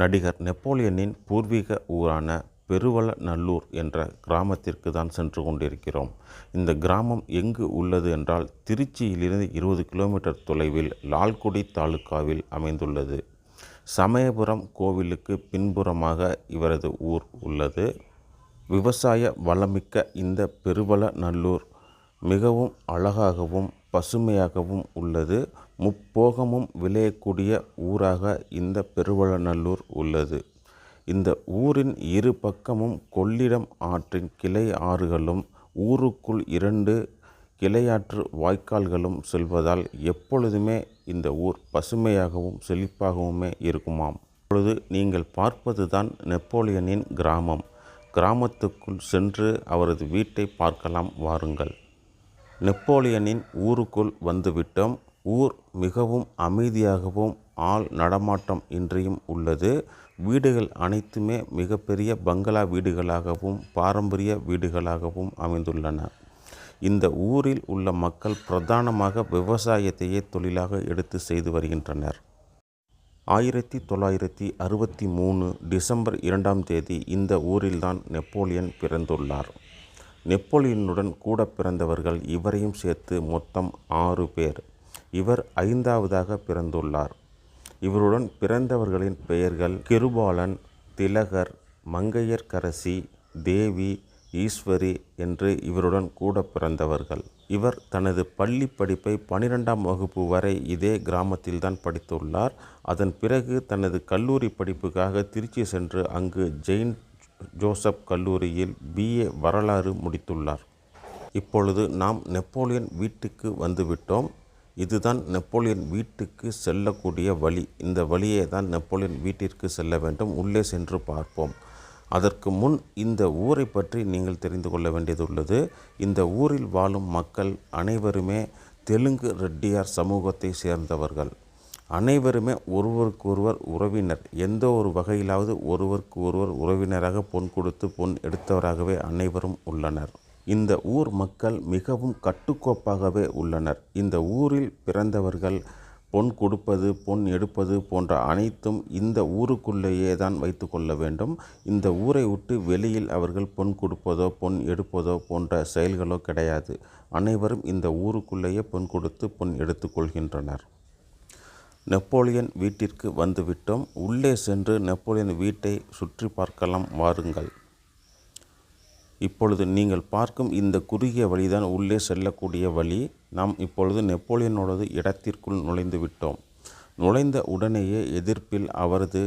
நடிகர் நெப்போலியனின் பூர்வீக ஊரான பெருவள நல்லூர் என்ற கிராமத்திற்கு தான் சென்று கொண்டிருக்கிறோம். இந்த கிராமம் எங்கு உள்ளது என்றால் திருச்சியிலிருந்து இருபது கிலோமீட்டர் தொலைவில் லால்குடி தாலுக்காவில் அமைந்துள்ளது. சமயபுரம் கோவிலுக்கு பின்புறமாக இவரது ஊர் உள்ளது. விவசாய வளமிக்க இந்த பெருவள நல்லூர் மிகவும் அழகாகவும் பசுமையாகவும் உள்ளது. முப்போகமும் விளையக்கூடிய ஊராக இந்த பெருவளநல்லூர் உள்ளது. இந்த ஊரின் இரு பக்கமும் கொள்ளிடம் ஆற்றின் கிளை ஆறுகளும் ஊருக்குள் இரண்டு கிளையாற்று வாய்க்கால்களும் செல்வதால் எப்பொழுதுமே இந்த ஊர் பசுமையாகவும் செழிப்பாகவுமே இருக்குமாம். இப்பொழுது நீங்கள் பார்ப்பது தான் நெப்போலியனின் கிராமம். கிராமத்துக்குள் சென்று அவரது வீட்டை பார்க்கலாம் வாருங்கள். நெப்போலியனின் ஊருக்குள் வந்துவிட்டோம். ஊர் மிகவும் அமைதியாகவும் ஆள் நடமாட்டம் இன்றியும் உள்ளது. வீடுகள் அனைத்துமே மிகப்பெரிய பங்களா வீடுகளாகவும் பாரம்பரிய வீடுகளாகவும் அமைந்துள்ளன. இந்த ஊரில் உள்ள மக்கள் பிரதானமாக விவசாயத்தையே தொழிலாக எடுத்து செய்து வருகின்றனர். ஆயிரத்தி தொள்ளாயிரத்தி அறுபத்தி மூணு டிசம்பர் இரண்டாம் தேதி இந்த ஊரில்தான் நெப்போலியன் பிறந்துள்ளார். நெப்போலியனுடன் கூட பிறந்தவர்கள் இவரையும் சேர்த்து மொத்தம் ஆறு பேர். இவர் ஐந்தாவதாக பிறந்துள்ளார். இவருடன் பிறந்தவர்களின் பெயர்கள் கிருபாலன் திலகர் மங்கையர்கரசி தேவி ஈஸ்வரி என்று இவருடன் கூட பிறந்தவர்கள். இவர் தனது பள்ளி படிப்பை பனிரெண்டாம் வகுப்பு வரை இதே கிராமத்தில்தான் படித்துள்ளார். அதன் பிறகு தனது கல்லூரி படிப்புக்காக திருச்சி சென்று அங்கு ஜெயின் ஜோசப் கல்லூரியில் பிஏ வரலாறு முடித்துள்ளார். இப்பொழுது நாம் நெப்போலியன் வீட்டுக்கு வந்துவிட்டோம். இதுதான் நெப்போலியன் வீட்டுக்கு செல்லக்கூடிய வழி. இந்த வழியே தான் நெப்போலியன் வீட்டிற்கு செல்ல வேண்டும். உள்ளே சென்று பார்ப்போம். அதற்கு முன் இந்த ஊரை பற்றி நீங்கள் தெரிந்து கொள்ள வேண்டியதுள்ளது. இந்த ஊரில் வாழும் மக்கள் அனைவருமே தெலுங்கு ரெட்டியார் சமூகத்தை சேர்ந்தவர்கள். அனைவருமே ஒருவருக்கொருவர் உறவினர். எந்த ஒரு வகையிலாவது ஒருவருக்கு ஒருவர் உறவினராக பொன் கொடுத்து பொன் எடுத்தவராகவே அனைவரும் உள்ளனர். இந்த ஊர் மக்கள் மிகவும் கட்டுக்கோப்பாகவே உள்ளனர். இந்த ஊரில் பிறந்தவர்கள் பொன் கொடுப்பது பொன் எடுப்பது போன்ற அனைத்தும் இந்த ஊருக்குள்ளேயே தான் வைத்து கொள்ள வேண்டும். இந்த ஊரை விட்டு வெளியில் அவர்கள் பொன் கொடுப்பதோ பொன் எடுப்பதோ போன்ற செயல்களோ கிடையாது. அனைவரும் இந்த ஊருக்குள்ளேயே பொன் கொடுத்து பொன் எடுத்துக்கொள்கின்றனர் நெப்போலியன் வீட்டிற்கு வந்துவிட்டோம். உள்ளே சென்று நெப்போலியன் வீட்டை சுற்றி பார்க்கலாம் வாருங்கள். இப்பொழுது நீங்கள் பார்க்கும் இந்த குறுகிய வழிதான் உள்ளே செல்லக்கூடிய வழி. நாம் இப்பொழுது நெப்போலியனோடது இடத்திற்குள் நுழைந்து விட்டோம். நுழைந்த உடனேயே எதிர்ப்பில் அவரது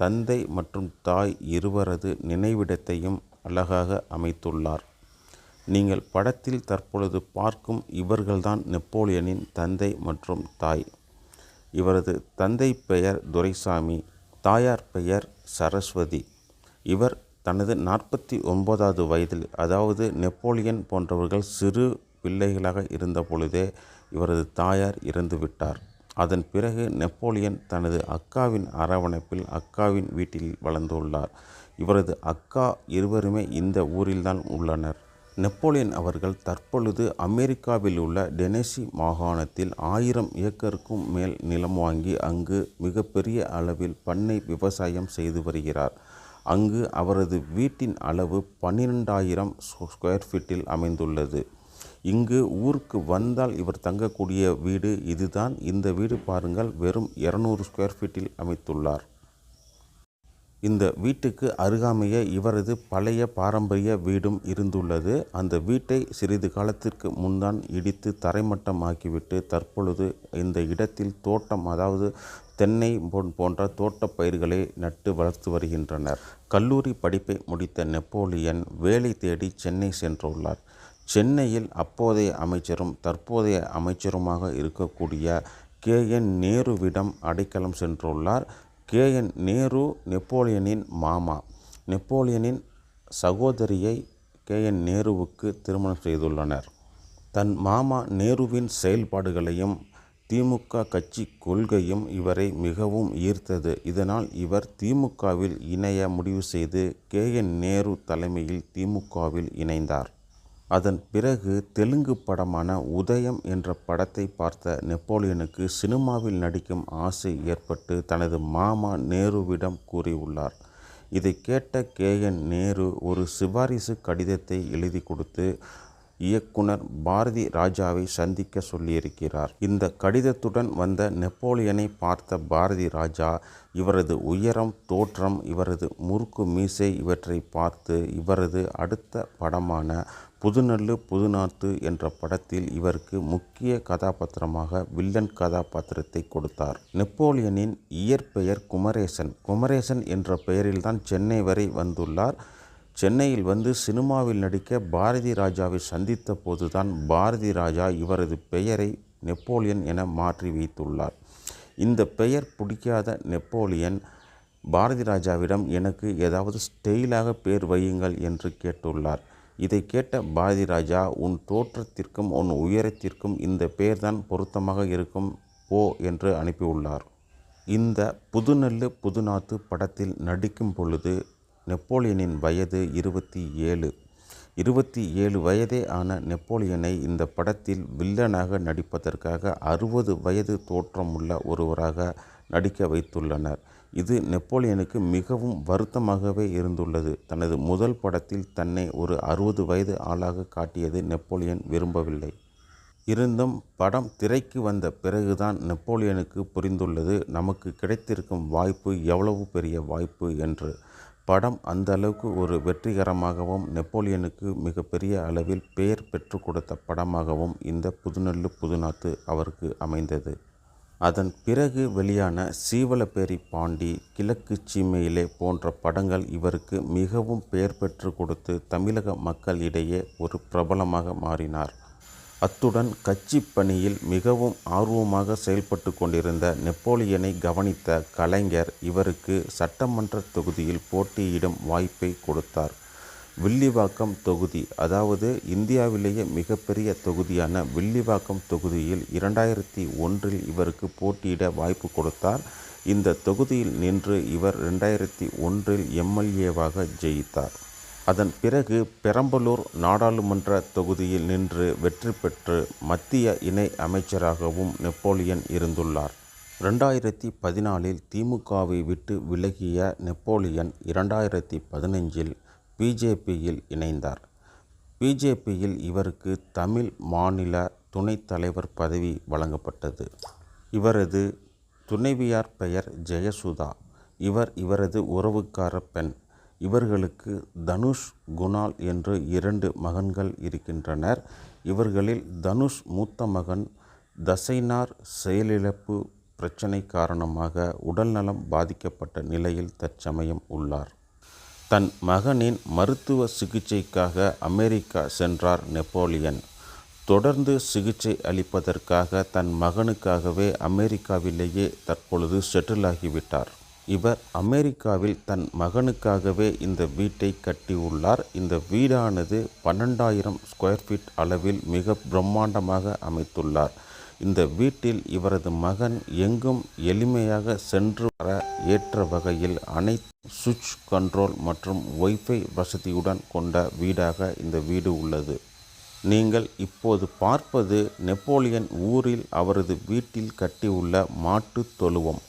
தந்தை மற்றும் தாய் இருவரது நினைவிடத்தையும் அழகாக அமைத்துள்ளார். நீங்கள் படத்தில் தற்பொழுது பார்க்கும் இவர்கள்தான் நெப்போலியனின் தந்தை மற்றும் தாய். இவரது தந்தை பெயர் துரைசாமி தாயார் பெயர் சரஸ்வதி. இவர் தனது நாற்பத்தி ஒன்பதாவது வயதில் அதாவது நெப்போலியன் போன்றவர்கள் சிறு பிள்ளைகளாக இருந்த பொழுதே இவரது தாயார் இறந்துவிட்டார் அதன் பிறகு நெப்போலியன் தனது அக்காவின் அரவணைப்பில் அக்காவின் வீட்டில் வளர்ந்துள்ளார். இவரது அக்கா இருவருமே இந்த ஊரில்தான் உள்ளனர். நெப்போலியன் அவர்கள் தற்பொழுது அமெரிக்காவில் உள்ள டெனெசி மாகாணத்தில் ஆயிரம் ஏக்கருக்கும் மேல் நிலம் வாங்கி அங்கு மிகப்பெரிய அளவில் பண்ணை விவசாயம் செய்து வருகிறார். அங்கு அவரது வீட்டின் அளவு பன்னிரெண்டாயிரம் ஸ்கொயர் ஃபீட்டில் அமைந்துள்ளது. இங்கு ஊருக்கு வந்தால் இவர் தங்கக்கூடிய வீடு இதுதான். இந்த வீடு பாருங்கள் வெறும் இரநூறு ஸ்கொயர் ஃபீட்டில் அமைத்துள்ளார். இந்த வீட்டுக்கு அருகாமையே இவரது பழைய பாரம்பரிய வீடும் இருந்துள்ளது. அந்த வீட்டை சிறிது காலத்திற்கு முன்தான் இடித்து தரைமட்டமாக்கிவிட்டு தற்பொழுது இந்த இடத்தில் தோட்டம் அதாவது தென்னை போன்ற தோட்டப் பயிர்களை நட்டு வளர்த்து வருகின்றனர். கல்லூரி படிப்பை முடித்த நெப்போலியன் வேலை தேடி சென்னை சென்றுள்ளார். சென்னையில் அப்போதைய அமைச்சரும் தற்போதைய அமைச்சருமாக இருக்கக்கூடிய கே. என். நேருவிடம் அடைக்கலம் சென்றுள்ளார். கே. என். நேரு நெப்போலியனின் மாமா. நெப்போலியனின் சகோதரியை கே. என். நேருவுக்கு திருமணம் செய்துள்ளனர். தன் மாமா நேருவின் செயல்பாடுகளையும் திமுக கட்சி கொள்கையும் இவரை மிகவும் ஈர்த்தது. இதனால் இவர் திமுகவில் இணைய முடிவு செய்து கே. என். நேரு தலைமையில் திமுகவில் இணைந்தார். அதன் பிறகு தெலுங்கு படமான உதயம் என்ற படத்தை பார்த்த நெப்போலியனுக்கு சினிமாவில் நடிக்கும் ஆசை ஏற்பட்டு தனது மாமா நேருவிடம் கூறியுள்ளார். இதை கேட்ட கே. என். நேரு ஒரு சிபாரிசு கடிதத்தை எழுதி கொடுத்து இயக்குனர் பாரதி ராஜாவை சந்திக்க சொல்லியிருக்கிறார். இந்த கடிதத்துடன் வந்த நெப்போலியனை பார்த்த பாரதி ராஜா இவரது உயரம் தோற்றம் இவரது முறுக்கு மீசை இவற்றை பார்த்து இவரது அடுத்த படமான புதுநெல்லு புதுநாத்து என்ற படத்தில் இவருக்கு முக்கிய கதாபாத்திரமாக வில்லன் கதாபாத்திரத்தை கொடுத்தார். நெப்போலியனின் இயற்பெயர் குமரேசன். குமரேசன் என்ற பெயரில்தான் சென்னை வரை வந்துள்ளார். சென்னையில் வந்து சினிமாவில் நடிக்க பாரதி ராஜாவை சந்தித்த போதுதான் பாரதி ராஜா இவரது பெயரை நெப்போலியன் என மாற்றி வைத்துள்ளார். இந்த பெயர் பிடிக்காத நெப்போலியன் பாரதி ராஜாவிடம் எனக்கு ஏதாவது ஸ்டெயிலாக பேர் வையுங்கள் என்று கேட்டுள்ளார். இதை கேட்ட பாரதி ராஜா உன் தோற்றத்திற்கும் உன் உயரத்திற்கும் இந்த பெயர்தான் பொருத்தமாக இருக்கும் போ என்று அனுப்பியுள்ளார். இந்த புதுநெல்லு புதுநாத்து படத்தில் நடிக்கும் பொழுது நெப்போலியனின் வயது இருபத்தி ஏழு. இருபத்தி ஏழு வயதே ஆன நெப்போலியனை இந்த படத்தில் வில்லனாக நடிப்பதற்காக அறுபது வயது தோற்றமுள்ள ஒருவராக நடிக்க வைத்துள்ளனர். இது நெப்போலியனுக்கு மிகவும் வருத்தமாகவே இருந்துள்ளது. தனது முதல் படத்தில் தன்னை ஒரு அறுபது வயது ஆளாக காட்டியது நெப்போலியன் விரும்பவில்லை. இருந்தும் படம் திரைக்கு வந்த பிறகுதான் நெப்போலியனுக்கு புரிந்துள்ளது நமக்கு கிடைத்திருக்கும் வாய்ப்பு எவ்வளவு பெரிய வாய்ப்பு? என்று. படம் அந்த அளவுக்கு ஒரு வெற்றிகரமாகவும் நெப்போலியனுக்கு மிகப்பெரிய அளவில் பெயர் பெற்று கொடுத்த படமாகவும் இந்த புதுநெல்லு புதுநாத்து அவருக்கு அமைந்தது. அதன் பிறகு வெளியான சீவலப்பேரி பாண்டி கிழக்கு சீமையிலே போன்ற படங்கள் இவருக்கு மிகவும் பெயர் பெற்று கொடுத்து தமிழக மக்களிடையே ஒரு பிரபலமாக மாறினார். அத்துடன் கட்சி பணியில் மிகவும் ஆர்வமாக செயல்பட்டு கொண்டிருந்த நெப்போலியனை கவனித்த கலைஞர் இவருக்கு சட்டமன்ற தொகுதியில் போட்டியிடும் வாய்ப்பை கொடுத்தார். வில்லிவாக்கம் தொகுதி அதாவது இந்தியாவிலேயே மிகப்பெரிய தொகுதியான வில்லிவாக்கம் தொகுதியில் இரண்டாயிரத்தி ஒன்றில் இவருக்கு போட்டியிட வாய்ப்பு கொடுத்தார். இந்த தொகுதியில் நின்று இவர் ரெண்டாயிரத்தி ஒன்றில் எம்எல்ஏவாக ஜெயித்தார். அதன் பிறகு பெரம்பலூர் நாடாளுமன்ற தொகுதியில் நின்று வெற்றி பெற்று மத்திய இணை அமைச்சராகவும் நெப்போலியன் இருந்துள்ளார். ரெண்டாயிரத்தி பதினாலில் திமுகவை விட்டு விலகிய நெப்போலியன் இரண்டாயிரத்தி பதினஞ்சில் பிஜேபியில் இணைந்தார். பிஜேபியில் இவருக்கு தமிழ் மாநில துணைத் தலைவர் பதவி வழங்கப்பட்டது. இவரது துணைவியார் பெயர் ஜெயசுதா. இவர் இவரது உறவுக்கார பெண். இவர்களுக்கு தனுஷ் குணால் என்று இரண்டு மகன்கள் இருக்கின்றனர். இவர்களில் தனுஷ் மூத்த மகன் தசைனார் செயலிழப்பு பிரச்சனை காரணமாக உடல்நலம் பாதிக்கப்பட்ட நிலையில் தற்சமயம் உள்ளார். தன் மகனின் மருத்துவ சிகிச்சைக்காக அமெரிக்கா சென்றார் நெப்போலியன். தொடர்ந்து சிகிச்சை அளிப்பதற்காக தன் மகனுக்காகவே அமெரிக்காவிலேயே தற்பொழுது செட்டில் ஆகிவிட்டார். இவர் அமெரிக்காவில் தன் மகனுக்காகவே இந்த வீட்டை கட்டியுள்ளார். இந்த வீடானது பன்னெண்டாயிரம் ஸ்கொயர் ஃபீட் அளவில் மிக பிரம்மாண்டமாக அமைத்துள்ளார். இந்த வீட்டில் இவரது மகன் எங்கும் எளிமையாக சென்று வர ஏற்ற வகையில் அனைத்து சுவிட்ச் கண்ட்ரோல் மற்றும் ஒய்ஃபை வசதியுடன் கொண்ட வீடாக இந்த வீடு உள்ளது. நீங்கள் இப்போது பார்ப்பது நெப்போலியன் ஊரில் அவரது வீட்டில் கட்டியுள்ள மாட்டுத் தொழுவம்.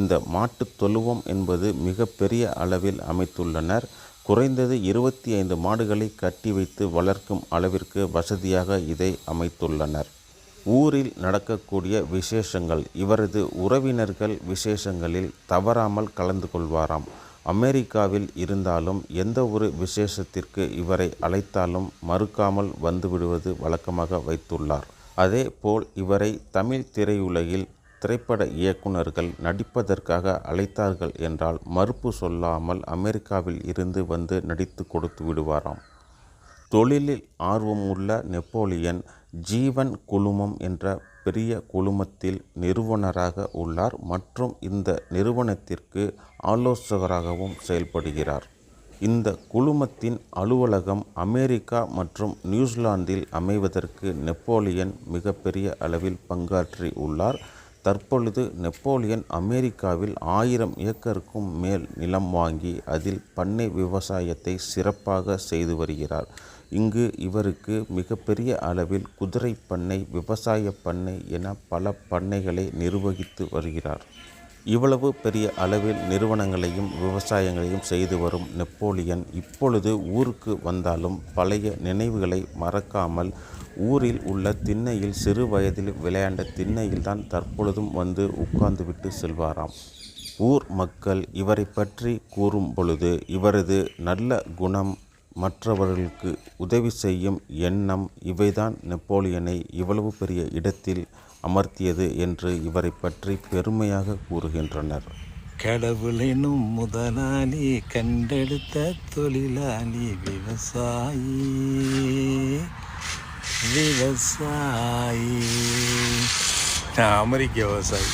இந்த மாட்டுத் தொழுவம் என்பது மிக பெரிய அளவில் அமைத்துள்ளனர். குறைந்தது இருபத்தி ஐந்து மாடுகளை கட்டி வைத்து வளர்க்கும் அளவிற்கு வசதியாக இதை அமைத்துள்ளனர். ஊரில் நடக்கக்கூடிய விசேஷங்கள் இவரது உறவினர்கள் விசேஷங்களில் தவறாமல் கலந்து கொள்வாராம். அமெரிக்காவில் இருந்தாலும் எந்த ஒரு விசேஷத்திற்கு இவரை அழைத்தாலும் மறுக்காமல் வந்துவிடுவது வழக்கமாக வைத்துள்ளார். அதே போல் இவரை தமிழ் திரையுலகில் திரைப்பட இயக்குனர்கள் நடிப்பதற்காக அழைத்தார்கள் என்றால் மறுப்பு சொல்லாமல் அமெரிக்காவில் இருந்து வந்து நடித்து கொடுத்து விடுவாராம். தொழிலில் ஆர்வமுள்ள நெப்போலியன் ஜீவன் குழுமம் என்ற பெரிய குழுமத்தில் நிறுவனராக உள்ளார் மற்றும் இந்த நிறுவனத்திற்கு ஆலோசகராகவும் செயல்படுகிறார். இந்த குழுமத்தின் அலுவலகம் அமெரிக்கா மற்றும் நியூசிலாந்தில் அமைவதற்கு நெப்போலியன் மிகப்பெரிய அளவில் பங்காற்றி உள்ளார் தற்பொழுது நெப்போலியன் அமெரிக்காவில் ஆயிரம் ஏக்கருக்கும் மேல் நிலம் வாங்கி அதில் பண்ணை விவசாயத்தை சிறப்பாக செய்து வருகிறார். இங்கு இவருக்கு மிகப்பெரிய அளவில் குதிரை பண்ணை விவசாய பண்ணை என பல பண்ணைகளை நிர்வகித்து வருகிறார். இவ்வளவு பெரிய அளவில் நிறுவனங்களையும் விவசாயங்களையும் செய்து வரும் நெப்போலியன் இப்பொழுது ஊருக்கு வந்தாலும் பழைய நினைவுகளை மறக்காமல் ஊரில் உள்ள திண்ணையில் சிறு வயதில் விளையாண்ட திண்ணையில்தான் தற்பொழுதும் வந்து உட்கார்ந்துவிட்டு செல்வாராம். ஊர் மக்கள் இவரை பற்றி கூறும் பொழுது இவரது நல்ல குணம் மற்றவர்களுக்கு உதவி செய்யும் எண்ணம் இவைதான் நெப்போலியனை இவ்வளவு பெரிய இடத்தில் அமர்த்தியது என்று இவரை பற்றி பெருமையாக கூறுகின்றனர். கடவுளினும் முதலாளி கண்டெடுத்த தொழிலாளி விவசாயி. விவசாயி நான் அமெரிக்க விவசாயி